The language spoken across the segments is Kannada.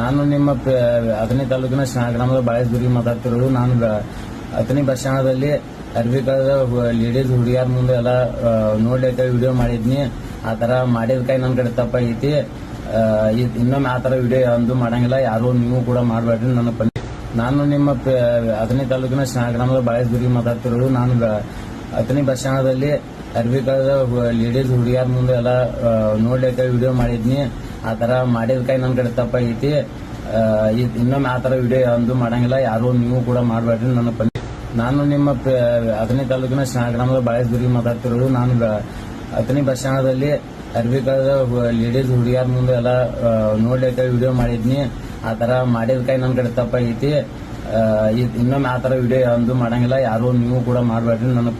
ನಾನು ನಿಮ್ಮ ಅಥಣಿ ತಾಲೂಕಿನ ಗ್ರಾಮದ ಬಾಳೆಸ್ದುರ್ಗಿ ಮಾತಾಡ್ತಿರೋದು. ನಾನು ಅಥಣಿ ಬಸ್ ಸ್ಟ್ಯಾಂಡದಲ್ಲಿ ಅರ್ಬಿ ಕಳೆದ ಲೇಡೀಸ್ ಹುಡುಗಿಯರ ಮುಂದೆ ಎಲ್ಲ ನೋಡ್ಲಿಕ್ಕೆ ವಿಡಿಯೋ ಮಾಡಿದ್ನಿ. ಆ ತರ ಮಾಡಿದ ಕೈ ನನ್ನ ಕಡೆ ತಪ್ಪ ಐತಿ. ಇನ್ನೊಮ್ಮೆ ಆ ತರ ವಿಡಿಯೋ ಅಂದು ಮಾಡಂಗಿಲ್ಲ. ಯಾರು ನೀವು ಕೂಡ ಮಾಡಬೇಡ್ರಿ ನನ್ನ ನಾನು ನಿಮ್ಮ ಅಥಣಿ ತಾಲೂಕಿನ ಗ್ರಾಮದ ಬಾಳೆಸ್ದುರ್ಗಿ ಮಾತಾಡ್ತಿರೋದು. ನಾನು ಅಥಣಿ ಬಸ್ ಸ್ಟ್ಯಾಂಡದಲ್ಲಿ ಅರ್ಬಿ ಕಳೆದ ಲೇಡೀಸ್ ಹುಡುಗಿಯರ ಮುಂದೆ ಎಲ್ಲ ನೋಡ್ಲಿಕ್ಕೆ ವಿಡಿಯೋ ಮಾಡಿದ್ನಿ. ಆ ಮಾಡಿದ ಕೈ ನನ್ನ ಕಡೆ ತಪ್ಪಾಗೈತಿ ಇನ್ನೊಮ್ಮೆ ಆ ತರ ವಿಡಿಯೋ ಅಂದು ಮಾಡಂಗಿಲ್ಲ. ಯಾರು ನೀವು ಕೂಡ ಮಾಡಬೇಡ್ರಿ ನನ್ನ ನಾನು ನಿಮ್ಮ ಅಥಣಿ ತಾಲೂಕಿನ ಗ್ರಾಮದ ಬಾಳೆಸ್ದುರ್ಗಿ ಮಾತಾಡ್ತಿರೋದು. ನಾನು ಹತ್ತನೇ ಬಸ್ ಸ್ಟ್ಯಾಂಡದಲ್ಲಿ ಅರ್ಬಿ ಕಳೆದ ಲೇಡೀಸ್ ಹುಡುಗಿಯರ ಮುಂದೆ ಎಲ್ಲ ನೋಡ್ಲಿಕ್ಕೆ ವಿಡಿಯೋ ಮಾಡಿದ್ನಿ. ಆ ತರ ಮಾಡಿದ ಕೈ ನನ್ನ ಕಡೆ ತಪ್ಪಾಗೈತಿ ಇನ್ನೊಮ್ಮೆ ಆ ತರ ವಿಡಿಯೋ ಅಂದು ಮಾಡಂಗಿಲ್ಲ. ಯಾರು ನೀವು ಕೂಡ ಮಾಡಬೇಡ್ರಿ ನನ್ನ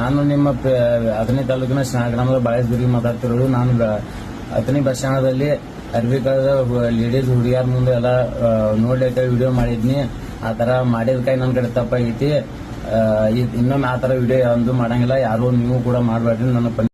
ನಾನು ನಿಮ್ಮ ಅಥಣಿ ತಾಲೂಕಿನ ಗ್ರಾಮದ ಬಾಳೆಸ್ದುರ್ಗಿ ಮಾತಾಡ್ತಿರೋದು. ನಾನು ಅಥಣಿ ಬಸ್ ಸ್ಟ್ಯಾಂಡದಲ್ಲಿ ಅರ್ಬಿ ಕಳೆದ ಲೇಡೀಸ್ ಹುಡುಗಿಯರ ಮುಂದೆ ಎಲ್ಲ ನೋಡ್ಲಿಕ್ಕೆ ವಿಡಿಯೋ ಮಾಡಿದ್ನಿ. ಆ ಮಾಡಿದ ಕೈ ನನ್ನ ಕಡೆ ತಪ್ಪಾಗೈತಿ. ಇನ್ನೊಮ್ಮೆ ಆ ತರ ವಿಡಿಯೋ ಅಂದು ಮಾಡಂಗಿಲ್ಲ. ಯಾರು ನೀವು ಕೂಡ ಮಾಡಬೇಡ್ರಿ. ನನ್ನ